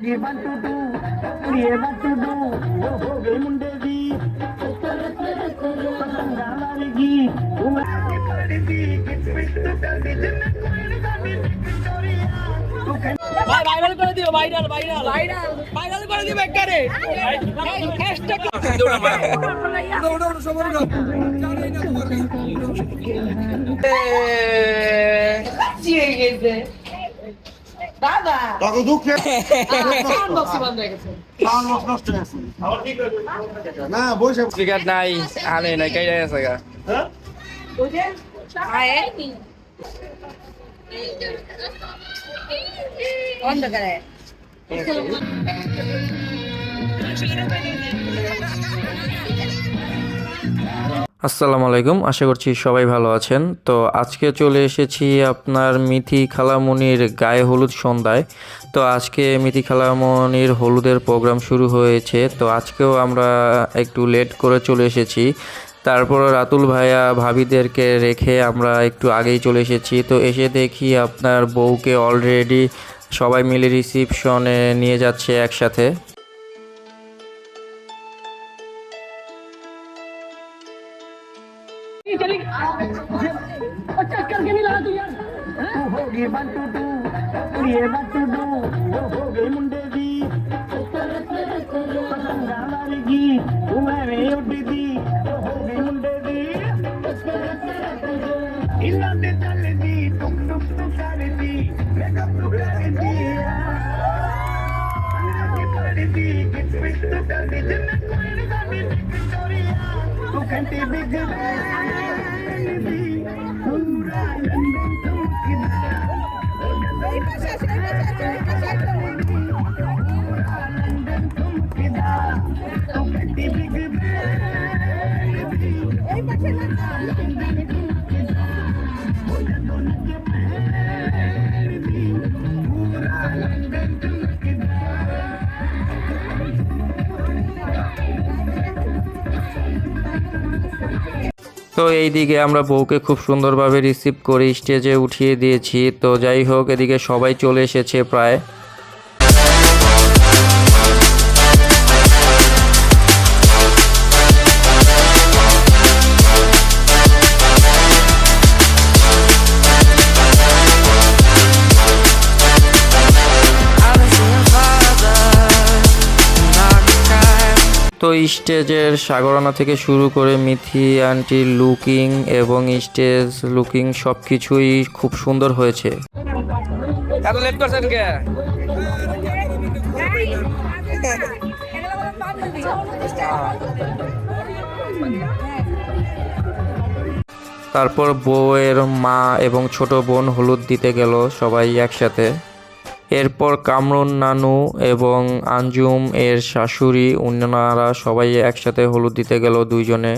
you want দিও viral viral করে দিবে একবারে দাদা! তখন দুঃখে হয়ে না বসে স্পিকার নাই আনে না কাইরা আছে গা? অন্ধকারে আসসালামু আলাইকুম, আশা করছি সবাই ভালো আছেন। তো আজকে চলে এসেছি আপনার মিথি খালামনির গায়ে হলুদ সন্ধ্যায়। তো আজকে মিথি খালামনির হলুদের প্রোগ্রাম শুরু হয়েছে। তো আজকেও আমরা একটু লেট করে চলে এসেছি। তারপর রাতুল ভাইয়া ভাবিদেরকে রেখে আমরা একটু আগেই চলে এসেছি। তো এসে দেখি আপনার বউকে অলরেডি সবাই মিলে রিসিপশনে নিয়ে যাচ্ছে একসাথে। You can't তো এই দিকে আমরা বউকে খুব সুন্দরভাবে রিসিভ করে স্টেজে উঠিয়ে দিয়েছি। তো যাই হোক, এদিকে সবাই চলে এসেছে প্রায়। স্টেজের সাগরানা থেকে শুরু করে মিথি আন্টির লুকিং এবং স্টেজ লুকিং সব কিছুই খুব সুন্দর হয়েছে। এত লেট করছেন কে? তারপর বউয়ের মা এবং ছোট বোন হলুদ দিতে গেল সবাই একসাথে। এরপর কামরুন, নানু এবং আঞ্জুম এর শাশুড়ি ওনারা সবাই একসাথে হলুদ দিতে গেল দুইজনে।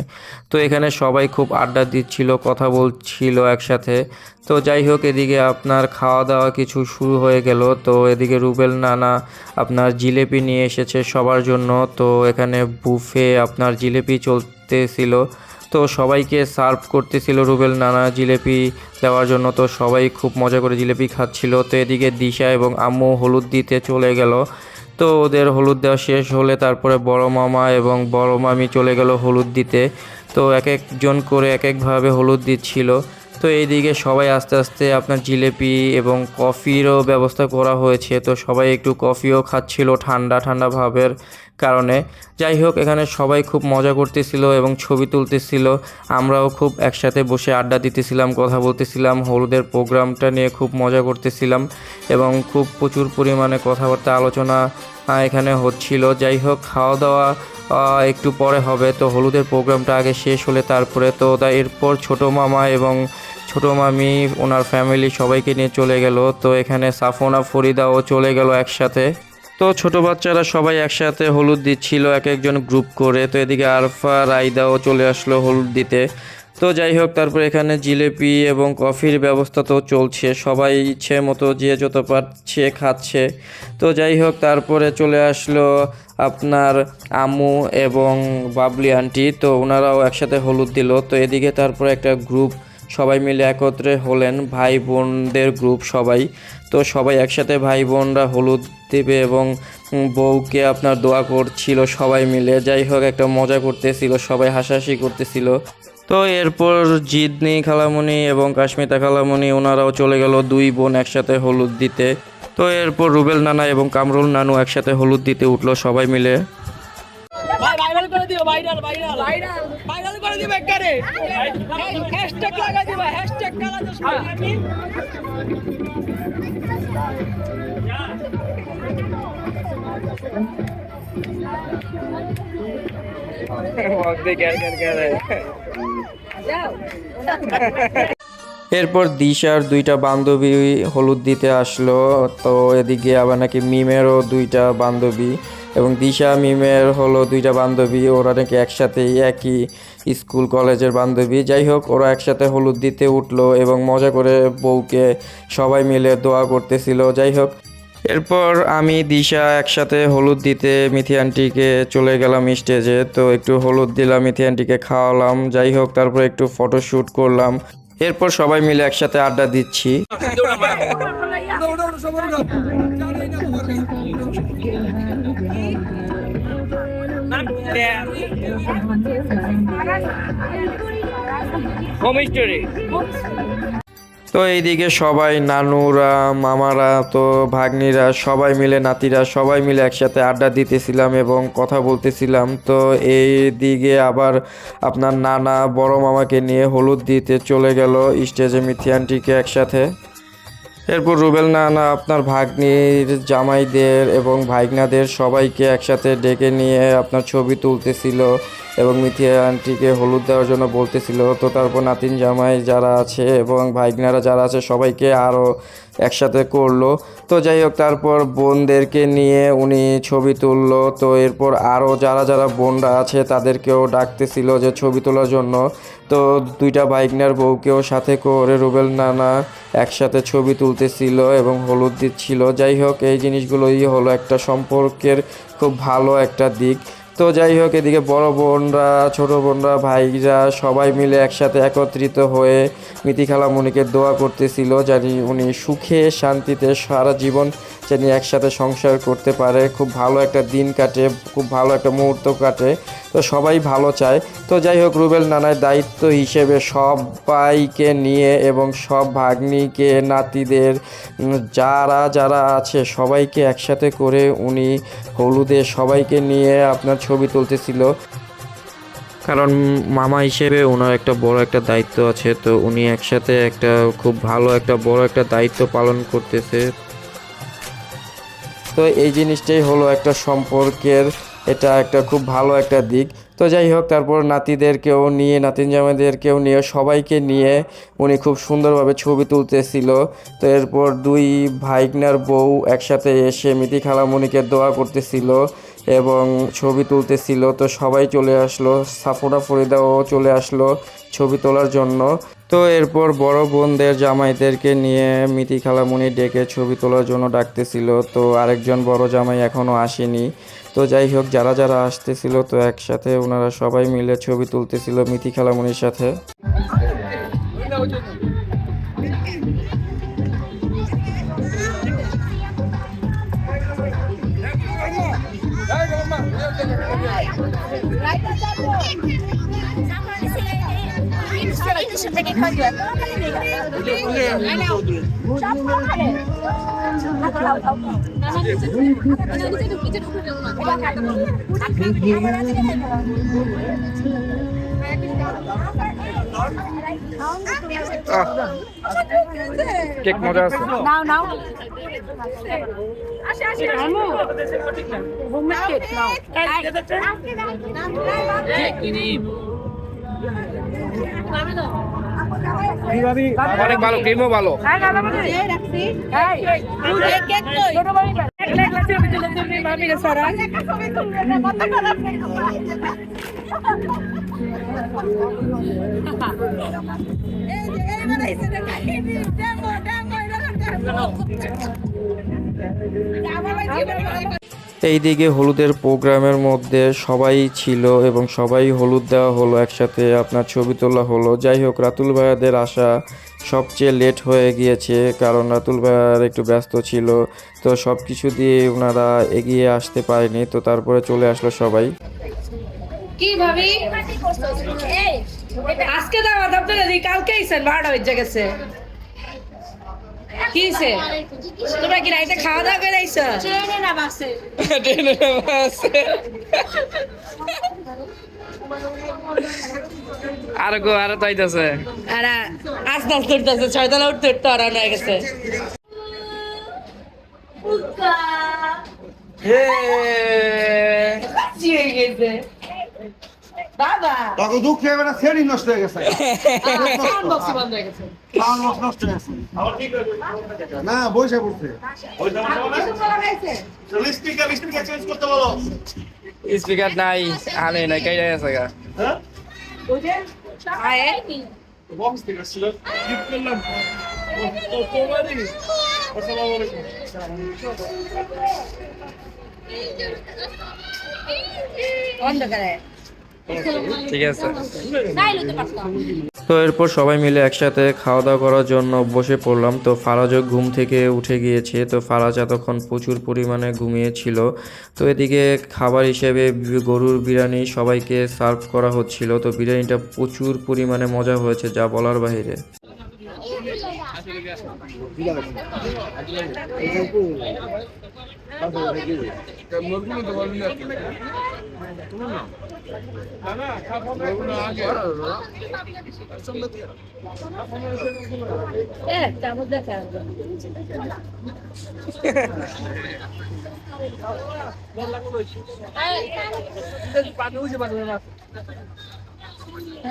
তো এখানে সবাই খুব আড্ডা দিচ্ছিল, কথা বলছিল একসাথে। তো যাই হোক, এদিকে আপনার খাওয়া দাওয়া কিছু শুরু হয়ে গেল। তো এদিকে রুবেল নানা আপনার জিলেপি নিয়ে এসেছে সবার জন্য। তো এখানে বুফে আপনার জিলেপি চলতেছিল। তো সবাইকে সার্ভ করতেছিল রুবেল, নানা, জিলেপি দেওয়ার জন্য। তো সবাই খুব মজা করে জিলেপি খাচ্ছিল। তো এদিকে দিশা এবং আম্মু হলুদ দিতে চলে গেল। তো ওদের হলুদ দেওয়া শেষ হলে তারপরে বড় মামা এবং বড় মামি চলে গেল হলুদ দিতে। তো এক একজন করে এক একভাবে হলুদ দিচ্ছিল। তো এইদিকে সবাই আস্তে আস্তে আপনার জিলেপি এবং কফিরও ব্যবস্থা করা হয়েছে। তো সবাই একটু কফিও খাচ্ছিল ঠান্ডা ঠান্ডা ভাবের। কারণে। যাই হোক এখানে সবাই খুব মজা করতেছিল এবং ছবি তুলতেছিল। আমরাও খুব একসাথে বসে আড্ডা দিতেছিলাম, কথা বলতেছিলাম, হলুদের প্রোগ্রামটা নিয়ে খুব মজা করতেছিলাম এবং খুব প্রচুর পরিমাণে কথাবার্তা আলোচনা এখানে হচ্ছিল। যাই হোক খাওয়া দাওয়া একটু পরে হবে। তো হলুদের প্রোগ্রামটা আগে শেষ হলে তারপরে তো তা এরপর ছোট মামা এবং ছোট মামি, ওনার ফ্যামিলি সবাইকে নিয়ে চলে গেল। তো এখানে সাফোনা ফরিদাও চলে গেল একসাথে। তো ছোট বাচ্চারা সবাই একসাথে হলুদ দিচ্ছিল এক একজন গ্রুপ করে। তো এদিকে আরফা, রাইদাও চলে আসলো হলুদ দিতে। তো যাই হোক, তারপর এখানে জিলেপি এবং কফির ব্যবস্থা তো চলছে। সবাই ইচ্ছে মতো যে যত পারছে খাচ্ছে। তো যাই হোক, তারপরে চলে আসলো আপনার আম্মু এবং বাবলি আন্টি। তো ওনারাও একসাথে হলুদ দিল। তো এদিকে তারপরে একটা গ্রুপ সবাই মিলে একত্রে হলেন। ভাই বোনদের গ্রুপ সবাই। তো সবাই একসাথে ভাই বোনরা হলুদ দেবে এবং বউকে আপনার দোয়া করছিল সবাই মিলে। যাই হোক, একটা মজা করতেছিল, সবাই হাসাহাসি করতেছিল। তো এরপর জিদনি খালামণি এবং কাশ্মিতা খালামণি ওনারাও চলে গেল দুই বোন একসাথে হলুদ দিতে। তো এরপর রুবেল নানা এবং কামরুল নানু একসাথে হলুদ দিতে উঠল সবাই মিলে। করে? হ্যাশট্যাগ হ্যাশট্যাগ কালা চশমা। এরপর দিশার দুইটা বান্ধবী হলুদ দিতে আসলো, তো এদিকে আবার নাকি মিমেরও দুইটা বান্ধবী। এবং দিশা মিমের হলো দুইটা বান্ধবী। ওরা নাকি একসাথেই একই স্কুল কলেজের বান্ধবী। যাই হোক ওরা একসাথে হলুদ দিতে উঠল এবং মজা করে বউকে সবাই মিলে দোয়া করতেছিল। যাই হোক এরপর আমি দিশা একসাথে হলুদ দিতে মিথি আন্টিকে চলে গেলাম স্টেজে। তো একটু হলুদ দিলাম মিথি আন্টিকে খাওয়ালাম। যাই হোক তারপর একটু ফটোশ্যুট করলাম। এরপর সবাই মিলে একসাথে আড্ডা দিচ্ছি। তো এইদিকে সবাই, নানুরা, মামারা, তো ভাগ্নিরা, সবাই মিলে, নাতিরা, সবাই মিলে একসাথে আড্ডা দিতেছিলাম এবং কথা বলতেছিলাম। তো এই দিকে আবার আপনার নানা, বড় মামাকে নিয়ে হলুদ দিতে চলে গেল স্টেজে মিথি আন্টিকে একসাথে। এরপর রুবেল নানা, আপনার ভাগ্নির জামাইদের এবং ভাইগনাদের সবাইকে একসাথে ডেকে নিয়ে আপনার ছবি তুলতেছিল। এবং মিথিয়া আন্টিকে হলুদ দেওয়ার জন্য বলতেছিল। তো তারপর নাতিন জামাই যারা আছে এবং ভাইগনারা যারা আছে সবাইকে আরও একসাথে করল। তো যাই হোক, তারপর বোনদেরকে নিয়ে উনি ছবি তুললো। তো এরপর আরও যারা যারা বোনরা আছে তাদেরকেও ডাকতেছিল যে ছবি তোলার জন্য। তো দুইটা বাইকনার বউকেও সাথে করে রুবেল নানা একসাথে ছবি তুলতেছিল এবং হলুদ দিচ্ছিল। যাই হোক, এই জিনিসগুলোই হলো একটা সম্পর্কের খুব ভালো একটা দিক। তো যাই হোক, এদিকে বড় বোনরা, ছোট বোনরা, ভাইরা সবাই মিলে একসাথে একত্রিত হয়ে মিতি খালামণিকে দোয়া করতেছিল, জানি উনি সুখে শান্তিতে সারা জীবন জানি একসাথে সংসার করতে পারে, খুব ভালো একটা দিন কাটে, খুব ভালো একটা মুহূর্ত কাটে, তো সবাই ভালো চায়। তো যাই হোক, রুবেল নানার দায়িত্ব হিসেবে সবাইকে নিয়ে এবং সব ভাগ্নিকে, নাতিদের যারা যারা আছে, সবাইকে একসাথে করে উনি হলুদে সবাইকে নিয়ে আপনার ছবি তুলতেছিল। কারণ মামা হিসেবে ওনার একটা বড় একটা দায়িত্ব আছে, তো উনি একসাথে একটা খুব ভালো একটা বড় একটা দায়িত্ব পালন করতেছে। তো এই জিনিসটাই হলো একটা সম্পর্কের এটা একটা খুব ভালো একটা দিক। তো যাই হোক, তারপর নাতিদেরকেও নিয়ে, নাতিন জামাইদেরকেও নিয়ে, সবাইকে নিয়ে উনি খুব সুন্দরভাবে ছবি তুলতেছিল। তো এরপর দুই ভাইগনার বউ একসাথে এসে মিতি খালামণিকে দোয়া করতেছিল এবং ছবি তুলতেছিল। তো সবাই চলে আসলো সাফোরা ফরিদাও চলে আসলো ছবি তোলার জন্য। তো এরপর বড় বোনদের জামাইদেরকে নিয়ে মিতি খালামুনি ডেকে ছবি তোলার জন্য ডাকতেছিল। তো আরেকজন বড় জামাই এখনও আসেনি। তো যাই হোক, যারা যারা আসতেছিল তো একসাথে ওনারা সবাই মিলে ছবি তুলতেছিল মিতি খালামুনির সাথে। কেক মজা আছে। নাও নাও। আসে আসে আমু হোমমেড কেক নাও অনেক ভালো ক্রিমও ভালো। হ্যাঁ এইদিকে হলুদের প্রোগ্রামের মধ্যে সবাই ছিল এবং সবাই হলুদ দেওয়া হলো একসাথে আপনার ছবি তোলা হলো। যাই হোক রাতুল ভাইয়াদের আসা সবচেয়ে লেট হয়ে গিয়েছে কারণ রাতুল ভাইয়ার একটু ব্যস্ত ছিল তো সব কিছু দিয়ে ওনারা এগিয়ে আসতে পারেনি তো তারপরে চলে আসলো সবাই। কি ভাবি? আজকে তো আমার দপ্তরে দিই কালকে আইসেন বারোটা বেজে গেছে। কি হইছে? তোমরা কি রাইতে খাওয়া দাওয়া করে আইসো ট্রেনে না বাসে আর গো আর তাইতেছে। আর আস্তে আস্তে উঠতেছে ছয়তলা উঠতে উঠতে অরান হয়ে গেছে। জি হয়ে গেছে। বাবা তখন দুঃখ এবার সেরি নষ্ট হয়ে গেছে। সাউন্ড বক্স বন্ধ হয়ে গেছে। সাউন্ড বক্স নষ্ট হয়ে গেছে। না বসে পড়ছে। স্পিকার স্পিকার চেঞ্জ করতে বলো। স্পিকার নাই আনে না কাইরা আছে গা। হ্যাঁ? আয়ে বক্স স্পিকার ছিল গিফট করলাম। তো তোমারই। আসসালামু আলাইকুম অন্ধকারে। ঠিক আছে। তো এরপর সবাই মিলে একসাথে খাওয়া দাওয়া করার জন্য বসে পড়লাম। তো ফারাজও ঘুম থেকে উঠে গিয়েছে। তো ফারাজ এতক্ষণ প্রচুর পরিমাণে ঘুমিয়েছিল। তো এদিকে খাবার হিসেবে গরুর বিরিয়ানি সবাইকে সার্ভ করা হচ্ছিল। তো বিরিয়ানিটা প্রচুর পরিমাণে মজা হয়েছে, যা বলার বাইরে। এ চামচ দেখা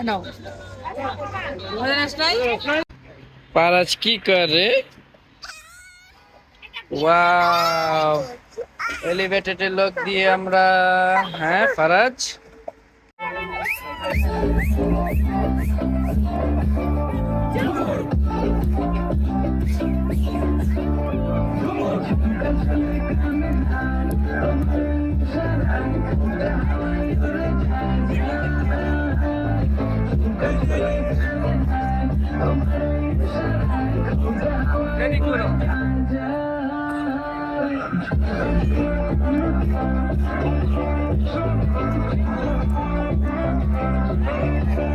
নাও মজা নাস নাই পারাজ কি করে ওয়াও এলিভেটেড লোক দিয়ে আমরা হ্যাঁ ফারাজ Thank you.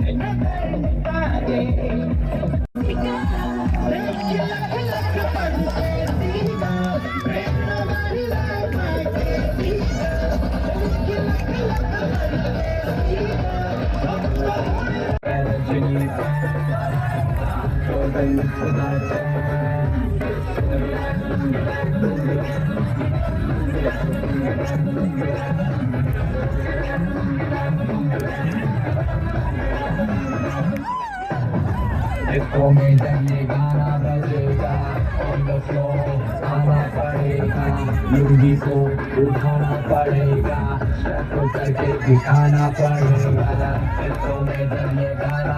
इसको में जने गाना बजेगा on the floor आना पड़ेगा। लुंगी को उठाना पड़ेगा शर्ट करके दिखाना पड़ेगा। इसको में जने गाना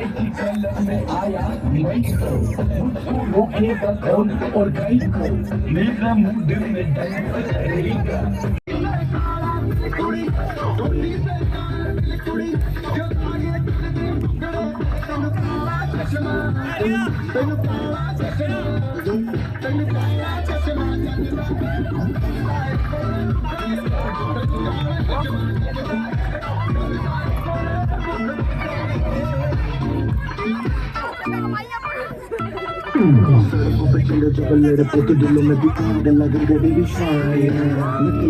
गाय की कलम में आया मैं रोकने का कौन और गाय को मेरा मुँह दिल में डांस करेगा तेन पाला चश्मा तेन पाला चश्मा तेन पाला चश्मा Under the ballet, put the dillum at the end, and like a baby shine.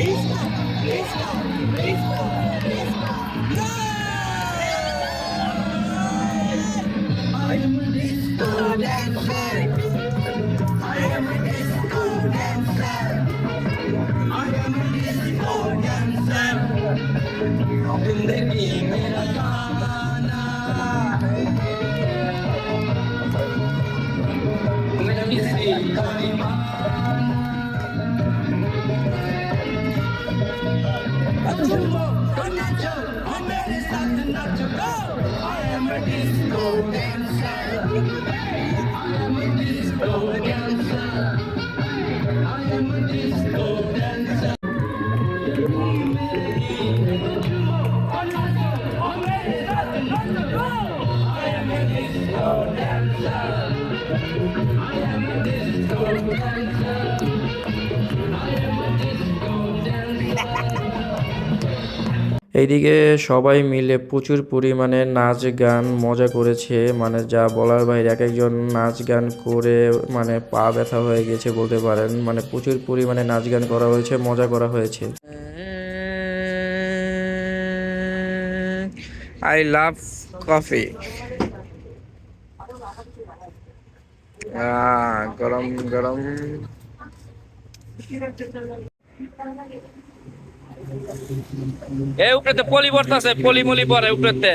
Listo, listo, listo. ज़िंदगी मेरा गाना मैं किसी का Disco dancer, I am a disco dancer. I am a disco dancer. এইদিকে সবাই মিলে প্রচুর পরিমাণে নাচ গান মজা করেছে মানে যা বলার বাইরে এক একজন নাচ গান করে মানে পা ব্যথা হয়ে গেছে বলতে পারেন মানে প্রচুর পরিমাণে নাচ গান করা হয়েছে, মজা করা হয়েছে। আই লাভ কফি গরম গরম। এ উপরেতে পলি পড়তাছে পলি মলি পরে উপরেতে।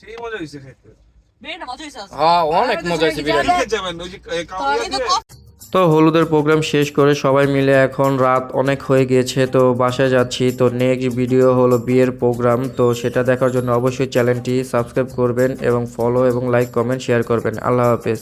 সেই মজা হ্যাঁ অনেক মজা হয়েছে বিরিয়ানি। যাবেন ওই যে তো হলুদের প্রোগ্রাম শেষ করে সবাই মিলে এখন রাত অনেক হয়ে গিয়েছে, তো বাসায় যাচ্ছি। তো নেক্সট ভিডিও হলো বিয়ের প্রোগ্রাম তো সেটা দেখার জন্য অবশ্যই চ্যানেলটি সাবস্ক্রাইব করবেন এবং ফলো এবং লাইক কমেন্ট শেয়ার করবেন। আল্লাহ হাফেজ।